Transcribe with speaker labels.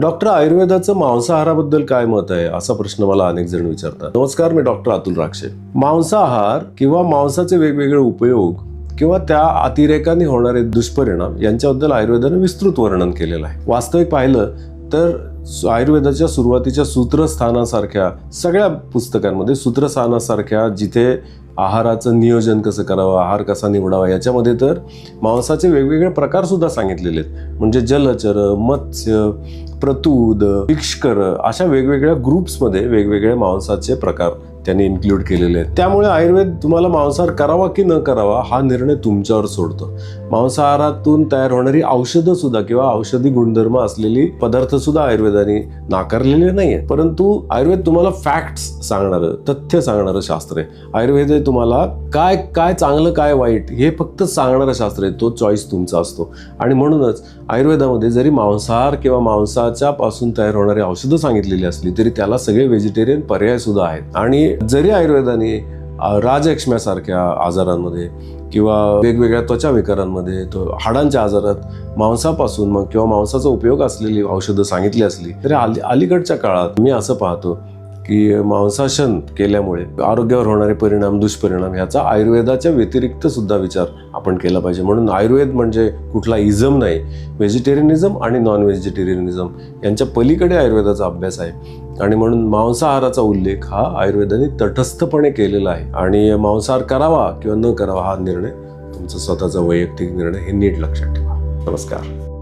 Speaker 1: Doctor आयुर्वेदाचं मांसाहाराबद्दल काय मत आहे? असा प्रश्न मला अनेक जण विचारतात. नमस्कार मी डॉक्टर अतुल राक्षे. मांसाहार किंवा मांसाचे वेगवेगळे उपयोग किंवा त्या अतिरेकाने होणारे दुष्परिणाम यांच्याबद्दल आयुर्वेदाने विस्तृत वर्णन केलेलं आहे. वास्तविक पाहिलं तर आयुर्वेदाच्या सुरुवातीच्या सूत्रस्थानासारख्या सगळ्या पुस्तकांमध्ये सूत्रस्थानासारख्या जिथे आहाराचं नियोजन कसं करावं आहार कसा निवडावा याच्यामध्ये तर मांसाचे वेगवेगळे प्रकार सुद्धा सांगितलेले आहेत. म्हणजे जलचर मत्स्य प्रतूद इक्ष्कर अशा वेगवेगळ्या ग्रुप्समध्ये वेगवेगळे मांसाचे प्रकार त्यांनी इन्क्लूड केलेले आहेत. त्यामुळे आयुर्वेद तुम्हाला मांसाहार करावा की न करावा हा निर्णय तुमच्यावर सोडतो. मांसाहारातून तयार होणारी औषधं सुद्धा किंवा औषधी गुणधर्म असलेली पदार्थ सुद्धा आयुर्वेदाने नाकारलेले नाही आहे परंतु आयुर्वेद तुम्हाला फॅक्ट्स सांगणारं तथ्य सांगणारं शास्त्र आहे. आयुर्वेद हे तुम्हाला काय काय चांगलं काय वाईट हे फक्त सांगणारं शास्त्र आहे. तो चॉईस तुमचा असतो. आणि म्हणूनच आयुर्वेदामध्ये जरी मांसाहार किंवा मांसाच्या पासून तयार होणारी औषधं सांगितलेली असली तरी त्याला सगळे व्हेजिटेरियन पर्याय सुद्धा आहेत. आणि जरी आयुर्वेदाने अ, राजयक्ष्म्यासारख्या आजारांमध्ये किंवा वेगवेगळ्या त्वचा विकारांमध्ये तो हाडांच्या आजारात मांसापासून मग किंवा मांसाचा उपयोग असलेली औषधं सांगितली असली तरी अली अलीकडच्या काळात मी असं पाहतो की मांसाशन केल्यामुळे आरोग्यावर होणारे परिणाम दुष्परिणाम ह्याचा आयुर्वेदाच्या व्यतिरिक्त सुद्धा विचार आपण केला पाहिजे. म्हणून आयुर्वेद म्हणजे कुठला इझम नाही व्हेजिटेरियनिझम आणि नॉन व्हेजिटेरियनिझम यांच्या पलीकडे आयुर्वेदाचा अभ्यास आहे. आणि म्हणून मांसाहाराचा उल्लेख हा आयुर्वेदाने तटस्थपणे केलेला आहे. आणि मांसाहार करावा किंवा न करावा हा निर्णय तुमचा स्वतःचा वैयक्तिक निर्णय हे नीट लक्षात ठेवा. नमस्कार.